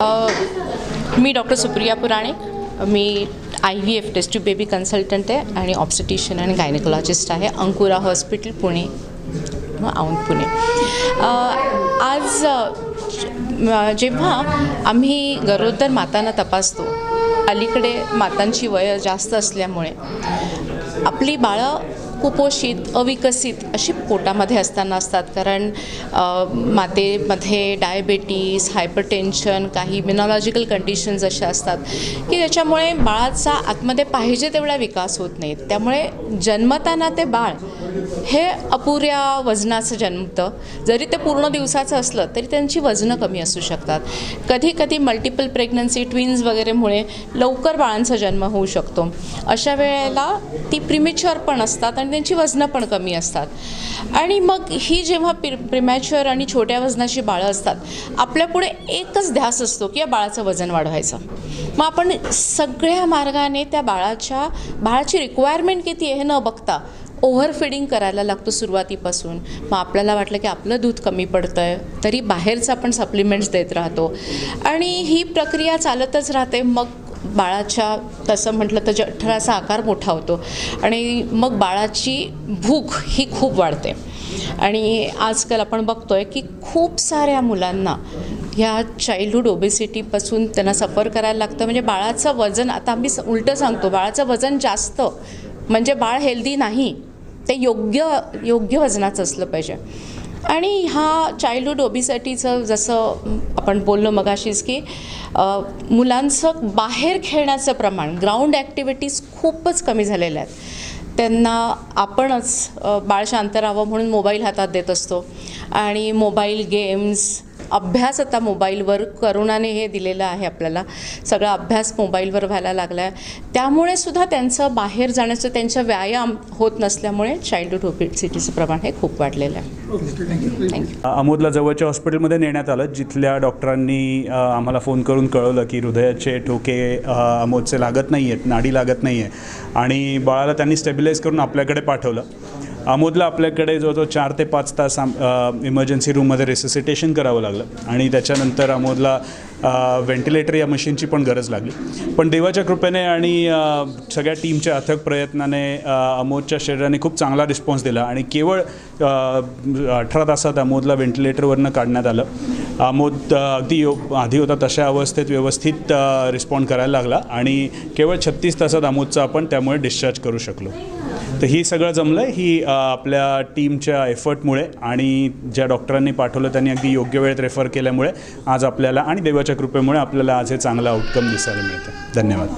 Me doctor Supriya Purane. Me I V F test baby consultant आहे आणि obstetrician आणि gynaecologist आहे. अंकुरा हॉस्पिटल पुणे. औंध पुणे. आज जेव्हा आम्ही गरोदर मातांना तपासतो अलीकडे मातांची वय जास्त असल्यामुळे आपली बाळं कुपोषित अविकसित अशी पोटामध्ये असताना असतात. कारण मातेमध्ये डायबेटीस हायपरटेन्शन काही मिनॉलॉजिकल कंडिशन्स अशा असतात की त्याच्यामुळे बाळाचा आतमध्ये पाहिजे तेवढा विकास होत नाही. त्यामुळे जन्मताना ते बाळ हे अपुऱ्या वजनाचं जन्मतं. जरी ते पूर्ण दिवसाचं असलं तरी त्यांची वजनं कमी असू शकतात. कधी कधी मल्टिपल प्रेग्नन्सी ट्विन्स वगैरेमुळे लवकर बाळांचा जन्म होऊ शकतो. अशा वेळेला ती प्रिमेच्युअर पण असतात आणि त्यांची वजनं पण कमी असतात. आणि मग ही जेव्हा प्रि प्रिमॅच्युअर आणि छोट्या वजनाची बाळं असतात आपल्यापुढे एकच ध्यास असतो की या बाळाचं वजन वाढवायचं. मग आपण सगळ्या मार्गाने त्या बाळाच्या बाळाची रिक्वायरमेंट किती आहे हे न बघता ओव्हरफिडिंग करायला लागतो सुरुवातीपासून. मग आपल्याला वाटलं की आपलं दूध कमी पडतं आहे तरी बाहेरचं आपण सप्लिमेंट्स देत राहतो. आणि ही प्रक्रिया चालतच राहते. मग बाळाच्या तसं म्हटलं तर जठराचा आकार मोठा होतो. आणि मग बाळाची भूक ही खूप वाढते. आणि आजकाल आपण बघतो आहे की खूप साऱ्या मुलांना ह्या चाइल्डहूड ओबेसिटीपासून त्यांना सफर करायला लागतं. म्हणजे बाळाचं वजन आता आम्ही स- उलटं सांगतो बाळाचं वजन जास्त. म्हणजे बाळ हेल्दी नाही. ते योग्य योग्य वजनाचं असलं पाहिजे. आणि हा चाइल्डहूड ओबीसाठीचं जसं आपण बोललो मगाशीच की मुलांचं बाहेर खेळण्याचं प्रमाण ग्राउंड ॲक्टिव्हिटीज खूपच कमी झालेल्या आहेत. त्यांना आपणच बाळ शांत राहावं म्हणून मोबाईल हातात देत असतो. आणि मोबाईल गेम्स अभ्यास आता मोबाईलवर करोनाने हे दिलेलं आहे आपल्याला. सगळा अभ्यास मोबाईलवर व्हायला लागला आहे त्यामुळे सुद्धा त्यांचं बाहेर जाण्याचं त्यांचा व्यायाम होत नसल्यामुळे चाइल्डहूड ओबेसिटीचं प्रमाण हे खूप वाढलेलं आहे. थँक्यू अमोदला जवळच्या हॉस्पिटलमध्ये नेण्यात आलं जिथल्या डॉक्टरांनी आम्हाला फोन करून कळवलं की हृदयाचे ठोके अमोदचे लागत नाही आहेत नाडी लागत नाही आहे आणि बाळाला त्यांनी स्टेबिलाईज करून आपल्याकडे पाठवलं. अमोदला आपल्याकडे जवळजवळ चार ते पाच तास इमर्जन्सी रूममध्ये रेसिसिटेशन करावं लागलं. आणि त्याच्यानंतर अमोदला व्हेंटिलेटर या मशीनची पण गरज लागली. पण देवाच्या कृपेने आणि सगळ्या टीमच्या अथक प्रयत्नाने अमोदच्या शरीराने खूप चांगला रिस्पॉन्स दिला. आणि केवळ अठरा तासात अमोदला व्हेंटिलेटरवरनं काढण्यात आलं. अमोद अगदी यो आधी होता तशा अवस्थेत व्यवस्थित रिस्पॉन्ड करायला लागला. आणि केवळ छत्तीस तासात अमोदचा आपण त्यामुळे डिस्चार्ज करू शकलो. तर ही सगळं जमलं आहे ही आपल्या टीमच्या एफर्टमुळे आणि ज्या डॉक्टरांनी पाठवलं त्यांनी अगदी योग्य वेळेत रेफर केल्यामुळे आज आपल्याला आणि देवाच्या कृपेमुळे आपल्याला आज हे चांगलं आउटकम दिसायला मिळतं. धन्यवाद.